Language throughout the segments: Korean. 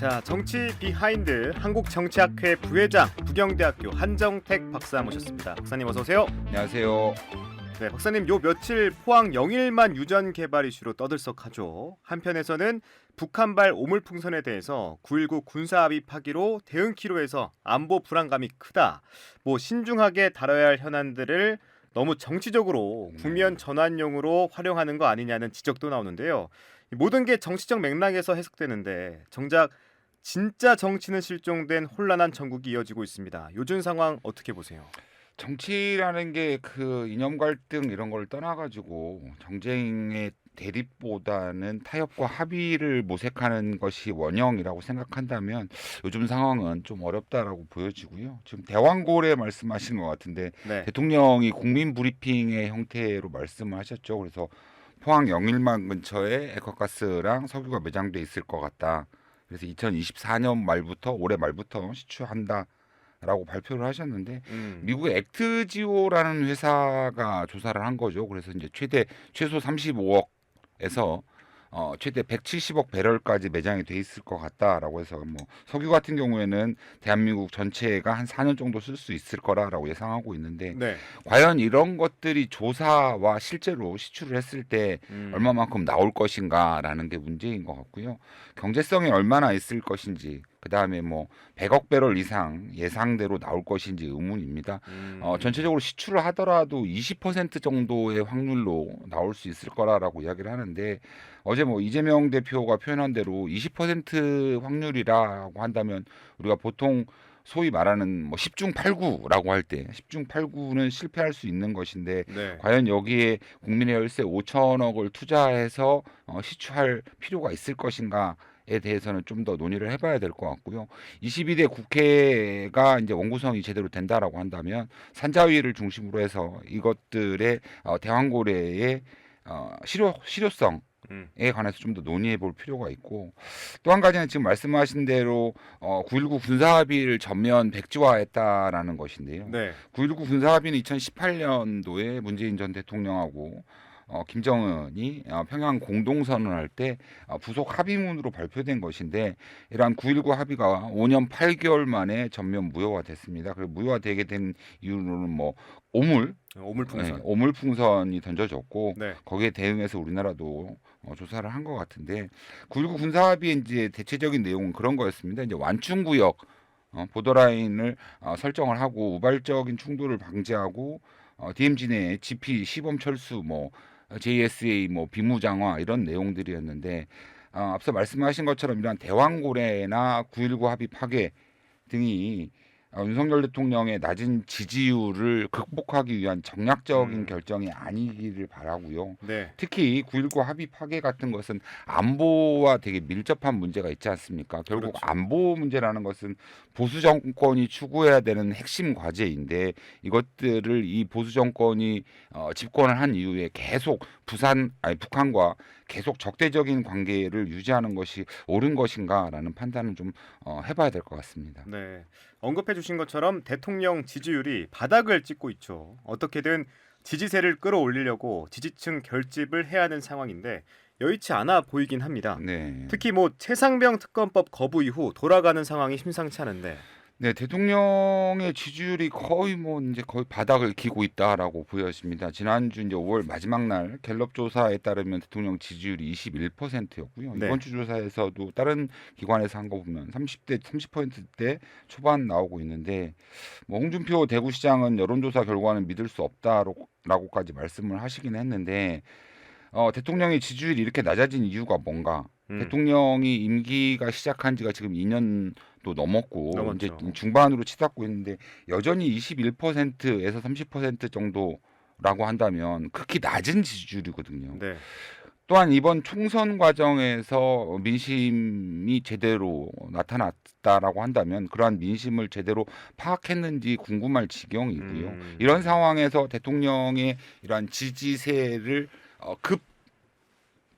자, 정치 비하인드 한국정치학회 부회장 부경대학교 한정택 박사 모셨습니다. 박사님 어서 오세요. 안녕하세요. 네, 박사님 요 며칠 포항 영일만 유전 개발 이슈로 떠들썩하죠. 한편에서는 북한발 오물풍선에 대해서 9.19 군사합의 파기로 대응키로 해서 안보 불안감이 크다. 뭐 신중하게 다뤄야 할 현안들을 너무 정치적으로 국면 전환용으로 활용하는 거 아니냐는 지적도 나오는데요. 이 모든 게 정치적 맥락에서 해석되는데 정작 진짜 정치는 실종된 혼란한 전국이 이어지고 있습니다. 요즘 상황 어떻게 보세요? 정치라는 게 그 이념 갈등 이런 걸 떠나가지고 정쟁의 대립보다는 타협과 합의를 모색하는 것이 원형이라고 생각한다면 요즘 상황은 좀 어렵다라고 보여지고요. 지금 대왕고래 말씀하시는 것 같은데 네. 대통령이 국민 브리핑의 형태로 말씀을 하셨죠. 그래서 포항 영일만 근처에 에커가스랑 석유가 매장돼 있을 것 같다. 그래서 2024년 말부터 올해 말부터 시추한다. 라고 발표를 하셨는데 음. 미국의 액트지오라는 회사가 조사를 한 거죠. 그래서 이제 최대 최소 35억에서 어, 최대 170억 배럴까지 매장이 돼 있을 것 같다라고 해서 뭐 석유 같은 경우에는 대한민국 전체가 한 4년 정도 쓸 수 있을 거라라고 예상하고 있는데 네. 과연 이런 것들이 조사와 실제로 시추를 했을 때 음. 얼마만큼 나올 것인가라는 게 문제인 것 같고요. 경제성이 얼마나 있을 것인지 그다음에 뭐 100억 배럴 이상 예상대로 나올 것인지 의문입니다. 음. 어, 전체적으로 시추를 하더라도 20% 정도의 확률로 나올 수 있을 거라라고 이야기를 하는데 어제 뭐 이재명 대표가 표현한 대로 20% 확률이라고 한다면 우리가 보통 소위 말하는 뭐 10중 8구라고 할 때 10중 8구는 실패할 수 있는 것인데 네. 과연 여기에 국민의 열세 5천억을 투자해서 어, 시추할 필요가 있을 것인가에 대해서는 좀 더 논의를 해봐야 될 것 같고요. 22대 국회가 이제 원구성이 제대로 된다라고 한다면 산자위를 중심으로 해서 이것들의 어, 대왕고래의 어, 실효 실효성 음. 에 관해서 좀 더 논의해 볼 필요가 있고 또 한 가지는 지금 말씀하신 대로 어, 9.19 군사합의를 전면 백지화했다라는 것인데요. 네. 9.19 군사합의는 2018년도에 문재인 전 대통령하고 어, 김정은이 어, 평양 공동선언할 때 어, 부속 합의문으로 발표된 것인데 이러한 9.19 합의가 5년 8개월 만에 전면 무효화됐습니다. 그리고 무효화되게 된 이유로는 뭐 오물, 오물풍선. 네, 오물풍선이 던져졌고 네. 거기에 대응해서 우리나라도 어, 조사를 한 것 같은데 9.19 군사합의의 이제 대체적인 내용은 그런 거였습니다. 이제 완충구역 어, 보더라인을 어, 설정을 하고 우발적인 충돌을 방지하고 어, DMZ 내 GP 시범 철수 뭐 JSA 뭐 비무장화 이런 내용들이었는데 어, 앞서 말씀하신 것처럼 이러한 대왕고래나 9.19 합의 파괴 등이 어, 윤석열 대통령의 낮은 지지율을 극복하기 위한 정략적인 음. 결정이 아니기를 바라고요. 네. 특히 9.19 합의 파괴 같은 것은 안보와 되게 밀접한 문제가 있지 않습니까? 결국 그렇죠. 안보 문제라는 것은 보수 정권이 추구해야 되는 핵심 과제인데 이것들을 이 보수 정권이 어, 집권을 한 이후에 계속 부산 아니 북한과 계속 적대적인 관계를 유지하는 것이 옳은 것인가라는 판단을 좀 어, 해봐야 될 것 같습니다. 네. 언급해 주신 것처럼 대통령 지지율이 바닥을 찍고 있죠. 어떻게든 지지세를 끌어올리려고 지지층 결집을 해야 하는 상황인데 여의치 않아 보이긴 합니다. 네. 특히 뭐 최상병 특검법 거부 이후 돌아가는 상황이 심상치 않은데 네, 대통령의 지지율이 거의 뭐 이제 거의 바닥을 기고 있다라고 보여집니다. 지난주 이제 5월 마지막 날 갤럽 조사에 따르면 대통령 지지율이 21%였고요. 네. 이번 주 조사에서도 다른 기관에서 한 거 보면 30대 30%대 초반 나오고 있는데 뭐 홍준표 대구시장은 여론조사 결과는 믿을 수 없다라고까지 말씀을 하시긴 했는데 어, 대통령의 지지율이 이렇게 낮아진 이유가 뭔가? 음, 대통령이 임기가 시작한 지가 지금 2년 도 넘었고 넘었죠. 이제 중반으로 치닫고 있는데 여전히 21%에서 30% 정도라고 한다면 극히 낮은 지지율이거든요. 네. 또한 이번 총선 과정에서 민심이 제대로 나타났다라고 한다면 그러한 민심을 제대로 파악했는지 궁금할 지경이고요. 음. 이런 상황에서 대통령의 이러한 지지세를 어, 급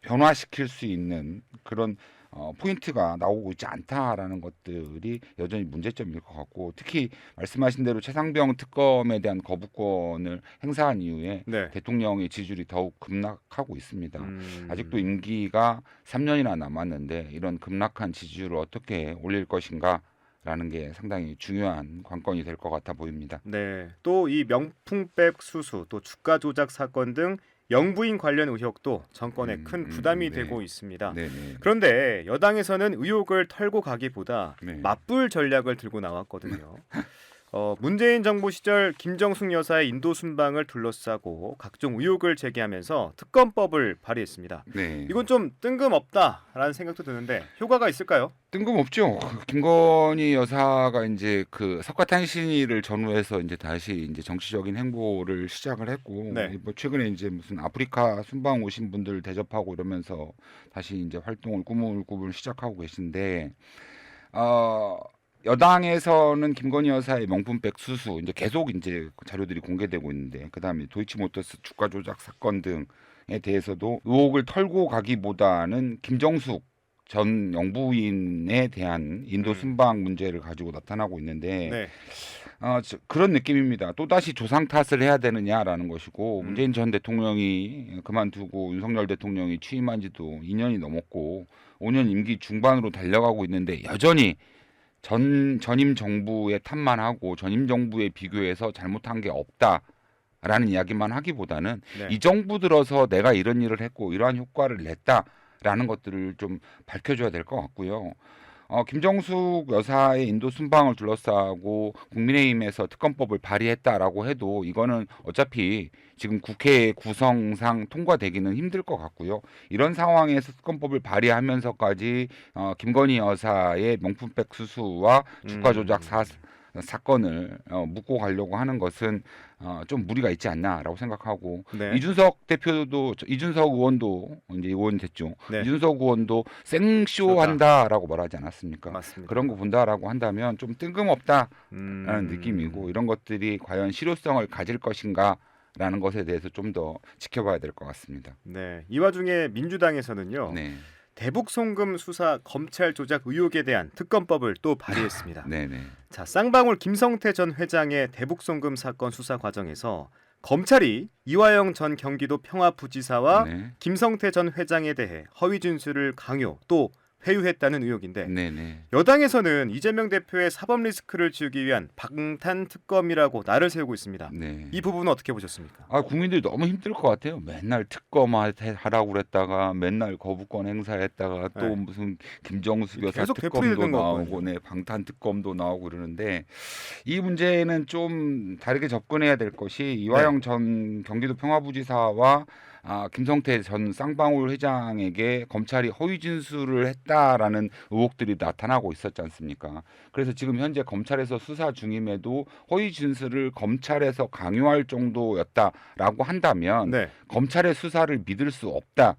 변화시킬 수 있는 그런 어, 포인트가 나오고 있지 않다라는 것들이 여전히 문제점일 것 같고 특히 말씀하신 대로 최상병 특검에 대한 거부권을 행사한 이후에 네. 대통령의 지지율이 더욱 급락하고 있습니다. 음. 아직도 임기가 3년이나 남았는데 이런 급락한 지지율을 어떻게 올릴 것인가 라는 게 상당히 중요한 관건이 될 것 같아 보입니다. 네. 또 이 명품백 수수, 또 주가 조작 사건 등 영부인 관련 의혹도 정권에 음, 큰 음, 부담이 네. 되고 있습니다. 네네. 그런데 여당에서는 의혹을 털고 가기보다 네. 맞불 전략을 들고 나왔거든요. 어, 문재인 정부 시절 김정숙 여사의 인도 순방을 둘러싸고 각종 의혹을 제기하면서 특검법을 발의했습니다. 네. 이건 좀 뜬금없다라는 생각도 드는데 효과가 있을까요? 뜬금없죠. 그 김건희 여사가 이제 그 석가탄신일을 전후해서 이제 다시 이제 정치적인 행보를 시작을 했고 네. 뭐 최근에 이제 무슨 아프리카 순방 오신 분들 대접하고 이러면서 다시 이제 활동을 꾸물꾸물 시작하고 계신데 어 여당에서는 김건희 여사의 명품백 수수 이제 계속 이제 그 자료들이 공개되고 있는데 그다음에 도이치모터스 주가 조작 사건 등에 대해서도 의혹을 털고 가기보다는 김정숙 전 영부인에 대한 인도 음. 순방 문제를 가지고 나타나고 있는데 네. 어, 저- 그런 느낌입니다. 또 다시 조상 탓을 해야 되느냐라는 것이고 음. 문재인 전 대통령이 그만두고 윤석열 대통령이 취임한 지도 2년이 넘었고 5년 임기 중반으로 달려가고 있는데 여전히 전 전임 정부의 탓만 하고 전임 정부에 비교해서 잘못한 게 없다라는 이야기만 하기보다는 네. 이 정부 들어서 내가 이런 일을 했고 이러한 효과를 냈다라는 것들을 좀 밝혀줘야 될 것 같고요. 어, 김정숙 여사의 인도 순방을 둘러싸고 국민의힘에서 특검법을 발의했다라고 해도 이거는 어차피 지금 국회 구성상 통과되기는 힘들 것 같고요. 이런 상황에서 특검법을 발의하면서까지 어, 김건희 여사의 명품백 수수와 주가 음. 조작 사, 사건을 어, 묻고 가려고 하는 것은 어, 좀 무리가 있지 않나라고 생각하고 네. 이준석 대표도 저- 이준석 의원도 이제 의원 됐죠. 네. 이준석 의원도 생쇼 쇼다. 한다라고 말하지 않았습니까? 맞습니다. 그런 거 본다라고 한다면 좀 뜬금없다라는 음. 느낌이고 이런 것들이 과연 실효성을 가질 것인가 라는 것에 대해서 좀 더 지켜봐야 될 것 같습니다. 네. 이 와중에 민주당에서는요. 네, 대북 송금 수사 검찰 조작 의혹에 대한 특검법을 또 발의했습니다. 네, 네, 자, 쌍방울 김성태 전 회장의 대북 송금 사건 수사 과정에서 검찰이 이화영 전 경기도 평화부지사와 네, 김성태 전 회장에 대해 허위 진술을 강요 또 회유했다는 의혹인데 네, 네. 여당에서는 이재명 대표의 사법 리스크를 지우기 위한 방탄 특검이라고 날을 세우고 있습니다. 네. 이 부분은 어떻게 보셨습니까? 아 국민들이 너무 힘들 것 같아요. 맨날 특검 하- 하라고 그랬다가 맨날 거부권 행사했다가 또 네. 무슨 김정숙 여사 특검도 나오고. 네 방탄 특검도 나오고 그러는데 이 문제는 좀 다르게 접근해야 될 것이 이화영 네. 전 경기도 평화부지사와 아, 김성태 전 쌍방울 회장에게 검찰이 허위 진술을 했다라는 의혹들이 나타나고 있었지 않습니까? 그래서 지금 현재 검찰에서 수사 중임에도 허위 진술을 검찰에서 강요할 정도였다라고 한다면 네. 검찰의 수사를 믿을 수 없다.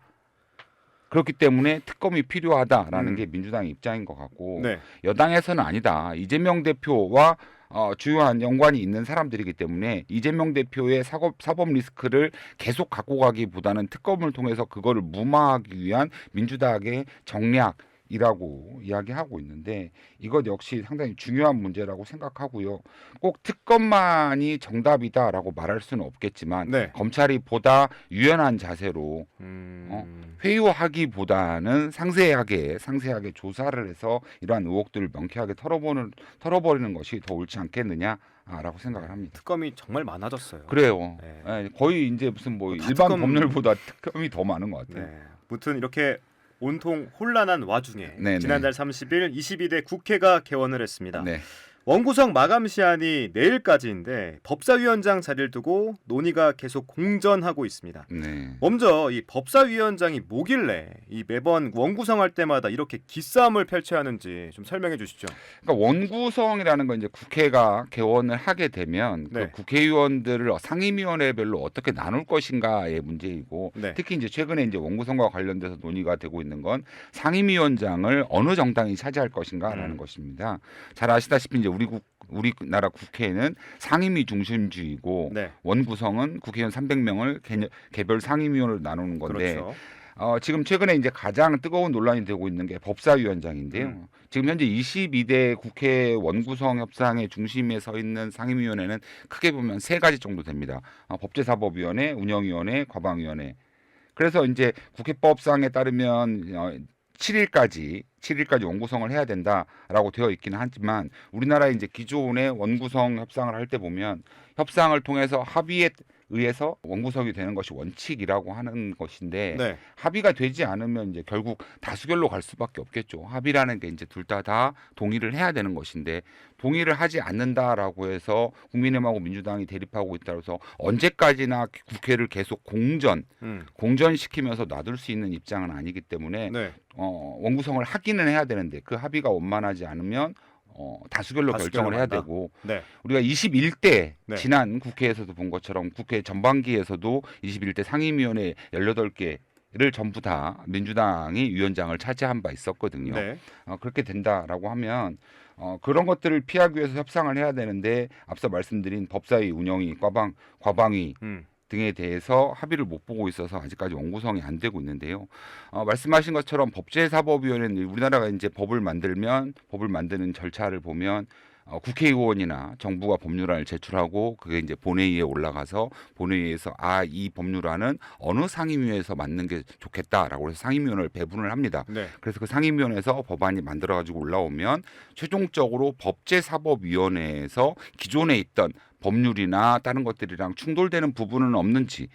그렇기 때문에 특검이 필요하다라는 음. 게 민주당의 입장인 것 같고 네. 여당에서는 아니다. 이재명 대표와 어, 주요한 연관이 있는 사람들이기 때문에 이재명 대표의 사법, 사법 리스크를 계속 갖고 가기보다는 특검을 통해서 그거를 무마하기 위한 민주당의 정략 이라고 이야기하고 있는데 이것 역시 상당히 중요한 문제라고 생각하고요. 꼭 특검만이 정답이다라고 말할 수는 없겠지만 네. 검찰이 보다 유연한 자세로 음. 어? 회유하기보다는 상세하게 상세하게 조사를 해서 이러한 의혹들을 명쾌하게 털어보는 털어버리는 것이 더 옳지 않겠느냐 라고 생각을 합니다. 특검이 정말 많아졌어요. 그래요. 네. 예, 거의 이제 무슨 뭐다 일반 특검- 법률보다 특검이 더 많은 것 같아요. 네. 무튼 이렇게 온통 혼란한 와중에 네, 지난달 30일 22대 국회가 개원을 했습니다. 네. 원구성 마감 시한이 내일까지인데 법사위원장 자리를 두고 논의가 계속 공전하고 있습니다. 네. 먼저 이 법사위원장이 뭐길래 이 매번 원구성할 때마다 이렇게 기싸움을 펼쳐야 하는지 좀 설명해 주시죠. 그러니까 원구성이라는 건 이제 국회가 개원을 하게 되면 네. 그 국회의원들을 상임위원회별로 어떻게 나눌 것인가의 문제이고 네. 특히 이제 최근에 이제 원구성과 관련돼서 논의가 되고 있는 건 상임위원장을 어느 정당이 차지할 것인가라는 음. 것입니다. 잘 아시다시피 이제 우리 국 우리나라 국회는 상임위 중심주의고 네. 원구성은 국회의원 300명을 개, 개별 상임위원으로 나누는 건데 그렇죠. 어, 지금 최근에 이제 가장 뜨거운 논란이 되고 있는 게 법사위원장인데요. 음. 지금 현재 22대 국회 원구성 협상의 중심에 서 있는 상임위원회는 크게 보면 세 가지 정도 됩니다. 어, 법제사법위원회, 운영위원회, 과방위원회. 그래서 이제 국회법상에 따르면 어, 7일까지 7일까지 원구성을 해야 된다라고 되어 있기는 하지만 우리나라 이제 기존의 원구성 협상을 할 때 보면 협상을 통해서 합의에 의해서 원구성이 되는 것이 원칙이라고 하는 것인데 네. 합의가 되지 않으면 이제 결국 다수결로 갈 수밖에 없겠죠. 합의라는 게 이제 둘다다 동의를 해야 되는 것인데 동의를 하지 않는다라고 해서 국민의힘하고 민주당이 대립하고 있다고 해서 언제까지나 국회를 계속 공전 음. 공전시키면서 놔둘 수 있는 입장은 아니기 때문에 네. 어, 원구성을 하기는 해야 되는데 그 합의가 원만하지 않으면 어, 다수결로 다수결로 결정을 해야 간다. 되고 네. 우리가 21대 네. 지난 국회에서도 본 것처럼 국회 전반기에서도 21대 상임위원회 18개를 전부 다 민주당이 위원장을 차지한 바 있었거든요. 네. 어, 그렇게 된다라고 하면 어, 그런 것들을 피하기 위해서 협상을 해야 되는데 앞서 말씀드린 법사위 운영위, 과방, 과방위 음. 등에 대해서 합의를 못 보고 있어서 아직까지 원구성이 안 되고 있는데요. 어, 말씀하신 것처럼 법제사법위원회는 우리나라가 이제 법을 만들면 법을 만드는 절차를 보면 어, 국회의원이나 정부가 법률안을 제출하고 그게 이제 본회의에 올라가서 본회의에서 아 이 법률안은 어느 상임위에서 맞는 게 좋겠다라고 해서 상임위원회를 배분을 합니다. 네. 그래서 그 상임위원회에서 법안이 만들어 가지고 올라오면 최종적으로 법제사법위원회에서 기존에 있던 법률이나 다른 것들이랑 충돌되는 부분은 없는지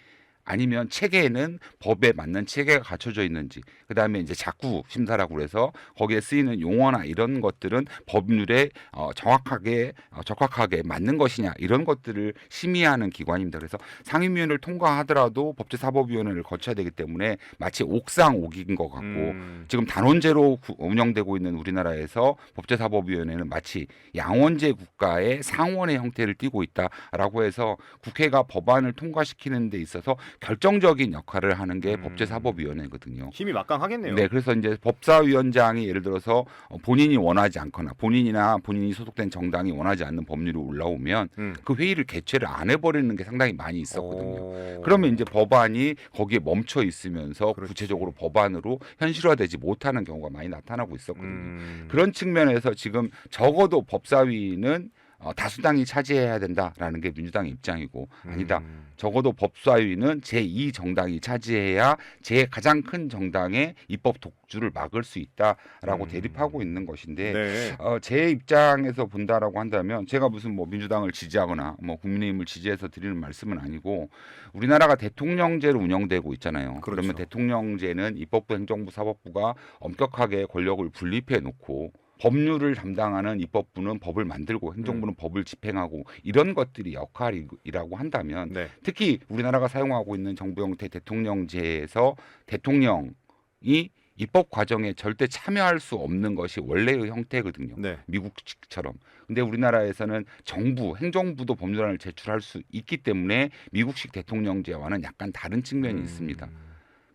아니면 체계에는 법에 맞는 체계가 갖춰져 있는지 그다음에 이제 자구 심사라고 그래서 거기에 쓰이는 용어나 이런 것들은 법률에 어, 정확하게 어, 적확하게 맞는 것이냐 이런 것들을 심의하는 기관입니다. 그래서 상임위원회를 통과하더라도 법제사법위원회를 거쳐야 되기 때문에 마치 옥상 옥인 것 같고 음. 지금 단원제로 구- 운영되고 있는 우리나라에서 법제사법위원회는 마치 양원제 국가의 상원의 형태를 띠고 있다라고 해서 국회가 법안을 통과시키는 데 있어서 결정적인 역할을 하는 게 음. 법제사법위원회거든요. 힘이 막강하겠네요. 네, 그래서 이제 법사위원장이 예를 들어서 어, 본인이 원하지 않거나 본인이나 본인이 소속된 정당이 원하지 않는 법률이 올라오면 음. 그 회의를 개최를 안 해버리는 게 상당히 많이 있었거든요. 오. 그러면 이제 법안이 거기에 멈춰 있으면서 그렇지. 구체적으로 법안으로 현실화되지 못하는 경우가 많이 나타나고 있었거든요. 음. 그런 측면에서 지금 적어도 법사위는 어, 다수당이 차지해야 된다라는 게 민주당의 입장이고 아니다. 음. 적어도 법사위는 제2 정당이 차지해야 제 가장 큰 정당의 입법 독주를 막을 수 있다라고 음. 대립하고 있는 것인데 네. 어, 제 입장에서 본다라고 한다면 제가 무슨 뭐 민주당을 지지하거나 뭐 국민의힘을 지지해서 드리는 말씀은 아니고 우리나라가 대통령제로 운영되고 있잖아요. 그렇죠. 그러면 대통령제는 입법부, 행정부, 사법부가 엄격하게 권력을 분립해 놓고 법률을 담당하는 입법부는 법을 만들고 행정부는 법을 집행하고 이런 것들이 역할이라고 한다면 네. 특히 우리나라가 사용하고 있는 정부 형태 대통령제에서 대통령이 입법 과정에 절대 참여할 수 없는 것이 원래의 형태거든요. 네. 미국처럼. 근데 우리나라에서는 정부, 행정부도 법률안을 제출할 수 있기 때문에 미국식 대통령제와는 약간 다른 측면이 음. 있습니다.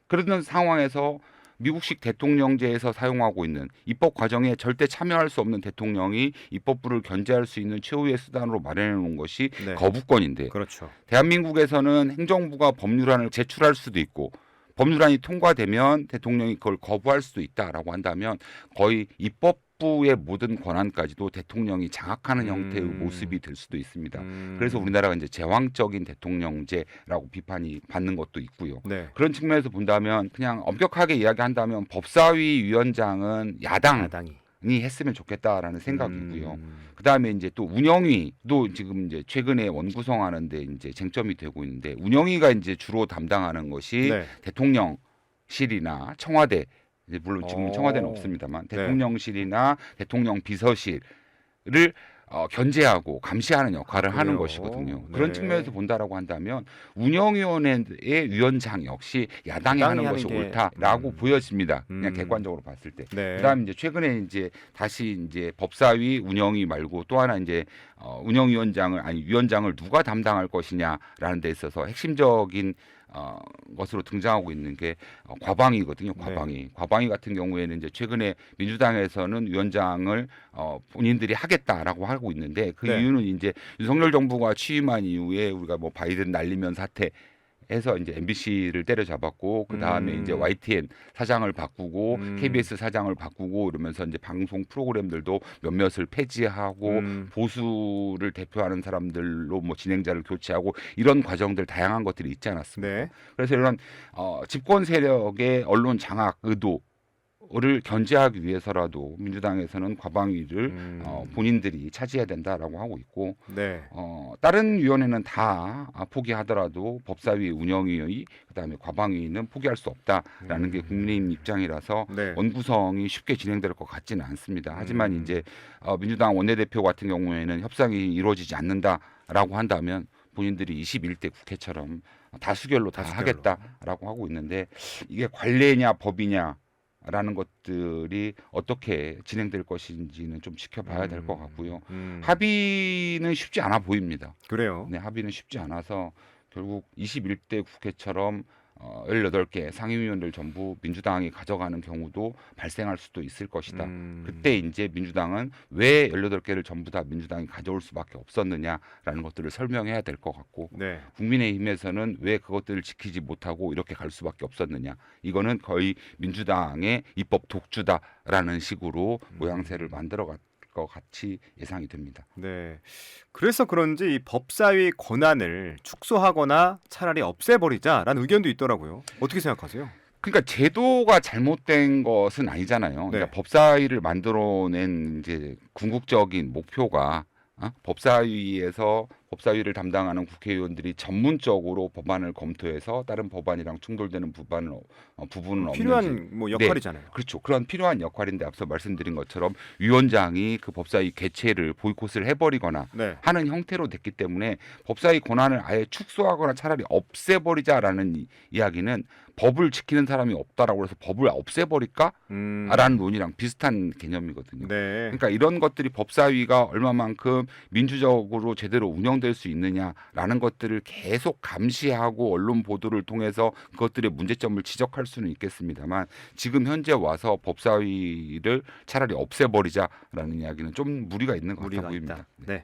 그런 상황에서 미국식 대통령제에서 사용하고 있는 입법 과정에 절대 참여할 수 없는 대통령이 입법부를 견제할 수 있는 최후의 수단으로 마련해 놓은 것이 네. 거부권인데 그렇죠. 대한민국에서는 행정부가 법률안을 제출할 수도 있고 법률안이 통과되면 대통령이 그걸 거부할 수도 있다라고 한다면 거의 입법 부의 모든 권한까지도 대통령이 장악하는 형태의 음. 모습이 될 수도 있습니다. 음. 그래서 우리나라가 이제 제왕적인 대통령제라고 비판이 받는 것도 있고요. 네. 그런 측면에서 본다면 그냥 엄격하게 이야기한다면 법사위 위원장은 야당이 야당이 했으면 좋겠다라는 생각이고요. 음. 그다음에 이제 또 운영위도 지금 이제 최근에 원구성하는데 이제 쟁점이 되고 있는데 운영위가 이제 주로 담당하는 것이 네. 대통령실이나 청와대 물론 지금 어. 청와대는 없습니다만 네. 대통령실이나 대통령 비서실을 어, 견제하고 감시하는 역할을 아, 하는 그래요? 것이거든요. 네. 그런 측면에서 본다라고 한다면 운영위원회의 위원장 역시 야당이, 야당이 하는 하는 것이 게- 옳다라고 음. 보여집니다. 그냥 음. 객관적으로 봤을 때. 네. 그다음 이제 최근에 이제 다시 이제 법사위 운영위 말고 또 하나 이제 어, 운영위원장을 아니 위원장을 누가 담당할 것이냐라는 데 있어서 핵심적인 어, 것으로 등장하고 있는 게 어, 과방위거든요. 네. 과방위. 과방위 같은 경우에는 이제 최근에 민주당에서는 위원장을 어, 본인들이 하겠다라고 하고 있는데 그 네. 이유는 이제 윤석열 정부가 취임한 이후에 우리가 뭐 바이든 날리면 사태 해서 이제 MBC를 때려잡았고 그 다음에 음. 이제 YTN 사장을 바꾸고 음. KBS 사장을 바꾸고 이러면서 이제 방송 프로그램들도 몇몇을 폐지하고 음. 보수를 대표하는 사람들로 뭐 진행자를 교체하고 이런 과정들 다양한 것들이 있지 않았습니까? 네. 그래서 이런 어, 집권 세력의 언론 장악 의도 를 견제하기 위해서라도 민주당에서는 과방위를 음. 어, 본인들이 차지해야 된다라고 하고 있고 네. 어, 다른 위원회는 다 아, 포기하더라도 법사위 운영위의 그다음에 과방위는 포기할 수 없다라는 게 음. 국민의힘 입장이라서 네. 원구성이 쉽게 진행될 것 같지는 않습니다. 하지만 음. 이제 어, 민주당 원내대표 같은 경우에는 협상이 이루어지지 않는다라고 한다면 본인들이 21대 국회처럼 다수결로 다 다수결로. 하겠다라고 하고 있는데 이게 관례냐 법이냐 라는 것들이 어떻게 진행될 것인지는 좀 지켜봐야 될것 음. 같고요. 음. 합의는 쉽지 않아 보입니다. 그래요. 네, 합의는 쉽지 않아서 결국 21대 국회처럼 어, 18개 상임위원들 전부 민주당이 가져가는 경우도 발생할 수도 있을 것이다. 음. 그때 이제 민주당은 왜 18개를 전부 다 민주당이 가져올 수밖에 없었느냐라는 것들을 설명해야 될 것 같고 네. 국민의힘에서는 왜 그것들을 지키지 못하고 이렇게 갈 수밖에 없었느냐 이거는 거의 민주당의 입법 독주다라는 식으로 음. 모양새를 만들어 갈 것 같이 예상이 됩니다. 네. 그래서 그런지 이 법사위 권한을 축소하거나 차라리 없애버리자라는 의견도 있더라고요. 어떻게 생각하세요? 그러니까 제도가 잘못된 것은 아니잖아요. 네. 그러니까 법사위를 만들어낸 이제 궁극적인 목표가 어? 법사위에서 법사위를 담당하는 국회의원들이 전문적으로 법안을 검토해서 다른 법안이랑 충돌되는 부분을 어, 부분은 없는지 필요한 뭐 역할이잖아요. 그렇죠. 그런 필요한 역할인데 앞서 말씀드린 것처럼 위원장이 그 법사위 개최를 보이콧을 해버리거나 네. 하는 형태로 됐기 때문에 법사위 권한을 아예 축소하거나 차라리 없애버리자라는 이- 이야기는 법을 지키는 사람이 없다라고 해서 법을 없애버릴까? 음. 라는 논의랑 비슷한 개념이거든요. 네. 그러니까 이런 것들이 법사위가 얼마만큼 민주적으로 제대로 운영 될 수 있느냐라는 것들을 계속 감시하고 언론 보도를 통해서 그것들의 문제점을 지적할 수는 있겠습니다만 지금 현재 와서 법사위를 차라리 없애버리자라는 이야기는 좀 무리가 있는 것 같아 보입니다. 있다. 네.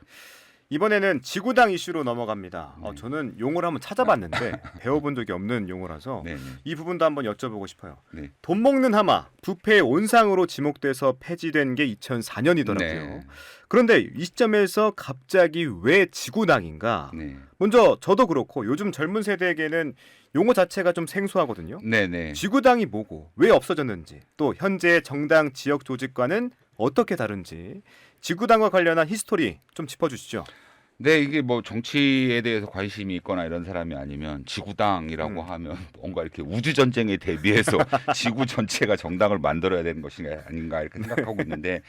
이번에는 지구당 이슈로 넘어갑니다. 어, 네. 저는 용어를 한번 찾아봤는데 배워본 적이 없는 용어라서 네, 네. 이 부분도 한번 여쭤보고 싶어요. 네. 돈 먹는 하마 부패의 온상으로 지목돼서 폐지된 게 2004년이더라고요. 네. 그런데 이 시점에서 갑자기 왜 지구당인가? 네. 먼저 저도 그렇고 요즘 젊은 세대에게는 용어 자체가 좀 생소하거든요. 네, 네. 지구당이 뭐고 왜 없어졌는지 또 현재 정당 지역 조직과는 어떻게 다른지 지구당과 관련한 히스토리 좀 짚어주시죠. 네, 이게 뭐 정치에 대해서 관심이 있거나 이런 사람이 아니면 지구당이라고 음. 하면 뭔가 이렇게 우주 전쟁에 대비해서 지구 전체가 정당을 만들어야 되는 것인가 아닌가 이렇게 생각하고 있는데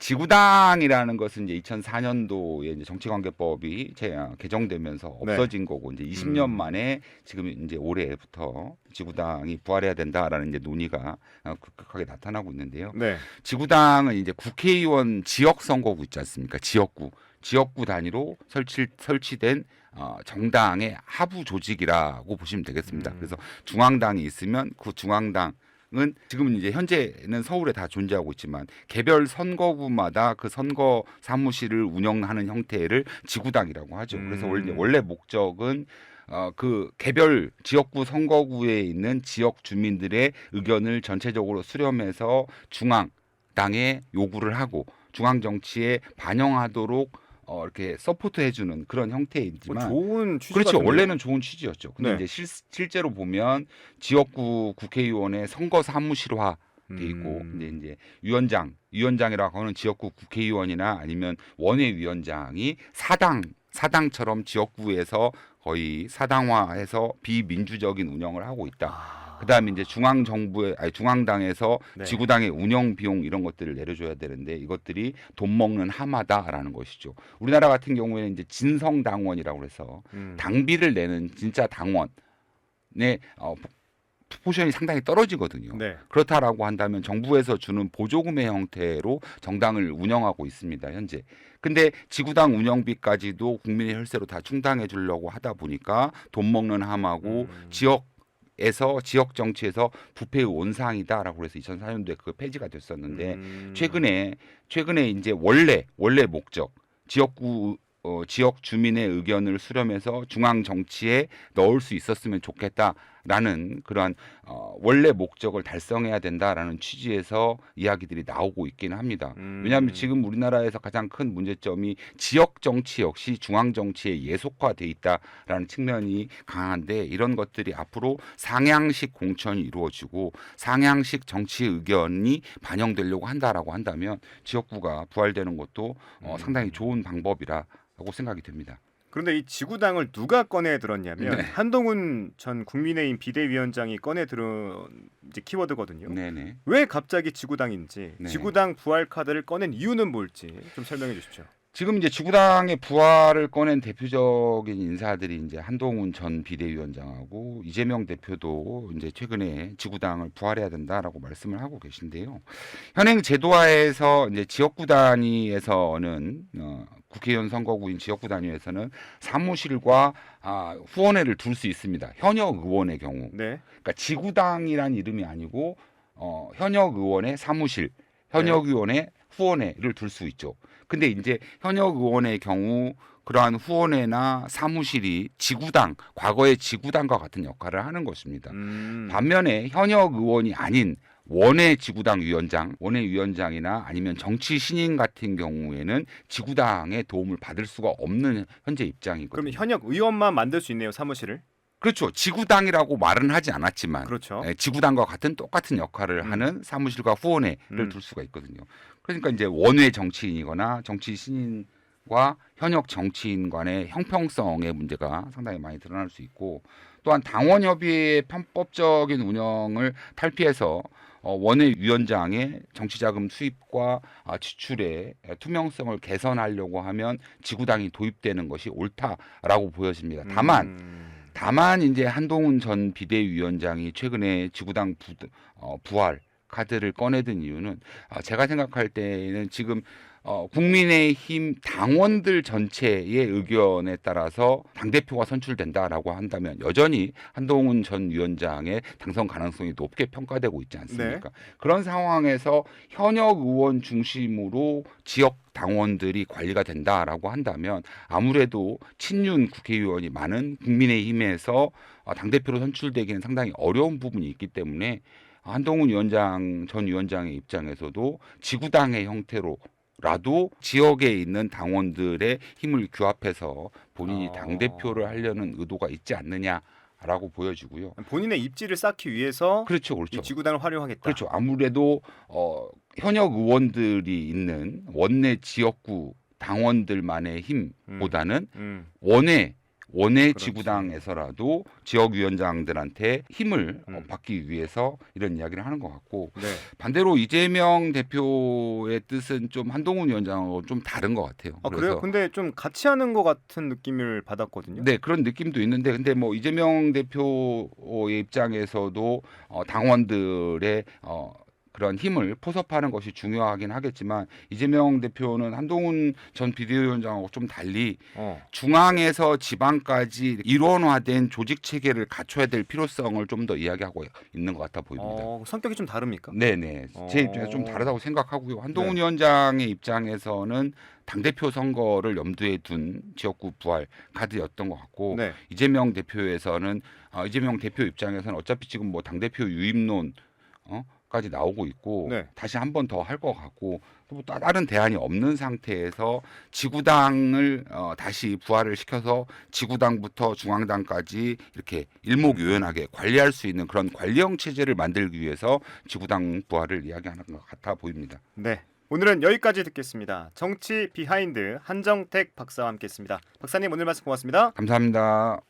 지구당이라는 것은 이제 2004년도에 이제 정치관계법이 제, 아, 개정되면서 네. 없어진 거고 이제 20년 음. 만에 지금 이제 올해부터 지구당이 부활해야 된다라는 이제 논의가 어, 급격하게 나타나고 있는데요. 네. 지구당은 이제 국회의원 지역 선거구 있지 않습니까? 지역구 지역구 단위로 설치 설치된 어, 정당의 하부 조직이라고 보시면 되겠습니다. 음. 그래서 중앙당이 있으면 그 중앙당 은 지금은 이제 현재는 서울에 다 존재하고 있지만 개별 선거구마다 그 선거 사무실을 운영하는 형태를 지구당이라고 하죠. 그래서 음. 원래, 원래 목적은 어, 그 개별 지역구 선거구에 있는 지역 주민들의 의견을 전체적으로 수렴해서 중앙 당에 요구를 하고 중앙 정치에 반영하도록 어, 이렇게 서포트 해주는 그런 뭐 형태이지만 좋은 취지 그렇죠. 같은데요? 원래는 좋은 취지였죠. 근데 네. 이제 실, 실제로 보면 지역구 국회의원의 선거 사무실화 돼 있고 음. 근데 이제 위원장 위원장이라고 하는 지역구 국회의원이나 아니면 원외위원장이 사당 사당처럼 지역구에서 거의 사당화해서 비민주적인 운영을 하고 있다. 아. 그다음에 이제 중앙 정부의 아니 중앙당에서 네. 지구당의 운영 비용 이런 것들을 내려줘야 되는데 이것들이 돈 먹는 하마다라는 것이죠. 우리나라 같은 경우에는 이제 진성 당원이라고 해서 음. 당비를 내는 진짜 당원의 어, 포션이 상당히 떨어지거든요. 네. 그렇다라고 한다면 정부에서 주는 보조금의 형태로 정당을 운영하고 있습니다 현재. 근데 지구당 운영비까지도 국민의 혈세로 다 충당해 주려고 하다 보니까 돈 먹는 함하고 음. 지역 에서 지역 정치에서 부패의 온상이다라고 해서 2004년도에 그 폐지가 됐었는데 음. 최근에 최근에 이제 원래 원래 목적 지역구 어, 지역 주민의 의견을 수렴해서 중앙 정치에 넣을 수 있었으면 좋겠다 라는 그러한 어, 원래 목적을 달성해야 된다라는 취지에서 이야기들이 나오고 있기는 합니다. 음. 왜냐하면 지금 우리나라에서 가장 큰 문제점이 지역 정치 역시 중앙 정치에 예속화돼 있다라는 측면이 강한데 이런 것들이 앞으로 상향식 공천이 이루어지고 상향식 정치 의견이 반영되려고 한다라고 한다면 지역구가 부활되는 것도 어, 음. 상당히 좋은 방법이라고 생각이 됩니다. 그런데 이 지구당을 누가 꺼내 들었냐면 네. 한동훈 전 국민의힘 비대위원장이 꺼내 들은 이제 키워드거든요. 네네. 왜 갑자기 지구당인지 네. 지구당 부활 카드를 꺼낸 이유는 뭘지 좀 설명해 주십시오. 지금 이제 지구당의 부활을 꺼낸 대표적인 인사들이 이제 한동훈 전 비대위원장하고 이재명 대표도 이제 최근에 지구당을 부활해야 된다라고 말씀을 하고 계신데요. 현행 제도화에서 이제 지역구 단위에서는 어, 국회의원 선거구인 지역구 단위에서는 사무실과 아, 후원회를 둘 수 있습니다. 현역 의원의 경우. 네. 그러니까 지구당이란 이름이 아니고 어, 현역 의원의 사무실, 현역 의원의 후원회를 둘 수 있죠. 근데 이제 현역 의원의 경우 그러한 후원회나 사무실이 지구당, 과거의 지구당과 같은 역할을 하는 것입니다. 음. 반면에 현역 의원이 아닌 원외 지구당 위원장, 원외 위원장이나 아니면 정치 신인 같은 경우에는 지구당의 도움을 받을 수가 없는 현재 입장이거든요. 그러면 현역 의원만 만들 수 있네요 사무실을. 그렇죠. 지구당이라고 말은 하지 않았지만 그렇죠. 예, 지구당과 같은 똑같은 역할을 음. 하는 사무실과 후원회를 음. 둘 수가 있거든요. 그러니까 이제 원외 정치인이거나 정치 신인 과 현역 정치인 간의 형평성의 문제가 상당히 많이 드러날 수 있고 또한 당원 협의회의 편법적인 운영을 탈피해서 어, 원외 위원장의 정치 자금 수입과 아, 지출의 투명성을 개선하려고 하면 지구당이 도입되는 것이 옳다라고 보여집니다. 다만 음. 다만 이제 한동훈 전 비대위원장이 최근에 지구당 부, 어, 부활 카드를 꺼내든 이유는 아, 제가 생각할 때는 지금 어, 국민의힘 당원들 전체의 의견에 따라서 당 대표가 선출된다라고 한다면 여전히 한동훈 전 위원장의 당선 가능성이 높게 평가되고 있지 않습니까? 그런 상황에서 현역 의원 중심으로 지역 당원들이 관리가 된다라고 한다면 아무래도 친윤 국회의원이 많은 국민의힘에서 어, 당 대표로 선출되기는 상당히 어려운 부분이 있기 때문에 한동훈 위원장 전 위원장의 입장에서도 지구당의 형태로 라도 지역에 있는 당원들의 힘을 규합해서 본인이 어. 당 대표를 하려는 의도가 있지 않느냐 라고 보여지고요. 본인의 입지를 쌓기 위해서 그렇죠, 이 그렇죠. 지구당을 활용하겠다. 그렇죠. 아무래도 어, 현역 의원들이 있는 원내 지역구 당원들만의 힘보다는 음. 원외 원외 그렇지. 지구당에서라도 지역 위원장들한테 힘을 어, 음. 받기 위해서 이런 이야기를 하는 것 같고 네. 반대로 이재명 대표의 뜻은 좀 한동훈 위원장하고 좀 다른 것 같아요. 아 그래요? 근데 좀 같이 하는 것 같은 느낌을 받았거든요. 네 그런 느낌도 있는데 근데 뭐 이재명 대표의 입장에서도 어, 당원들의 어, 그런 힘을 포섭하는 것이 중요하긴 하겠지만 이재명 대표는 한동훈 전 비대위원장하고 좀 달리 어. 중앙에서 지방까지 일원화된 조직 체계를 갖춰야 될 필요성을 좀 더 이야기하고 있는 것 같아 보입니다. 어, 성격이 좀 다릅니까? 네네 제 어. 입장에서 좀 다르다고 생각하고요. 한동훈 네. 위원장의 입장에서는 당 대표 선거를 염두에 둔 지역구 부활 카드였던 것 같고 네. 이재명 대표에서는 어, 이재명 대표 입장에서는 어차피 지금 뭐 당 대표 유임론 어? 까지 나오고 있고 네. 다시 한 번 더 할 것 같고 또 다른 대안이 없는 상태에서 지구당을 어, 다시 부활을 시켜서 지구당부터 중앙당까지 이렇게 일목요연하게 관리할 수 있는 그런 관리형 체제를 만들기 위해서 지구당 부활을 이야기하는 것 같아 보입니다. 네. 오늘은 여기까지 듣겠습니다. 정치 비하인드 한정택 박사와 함께했습니다. 박사님 오늘 말씀 고맙습니다. 감사합니다.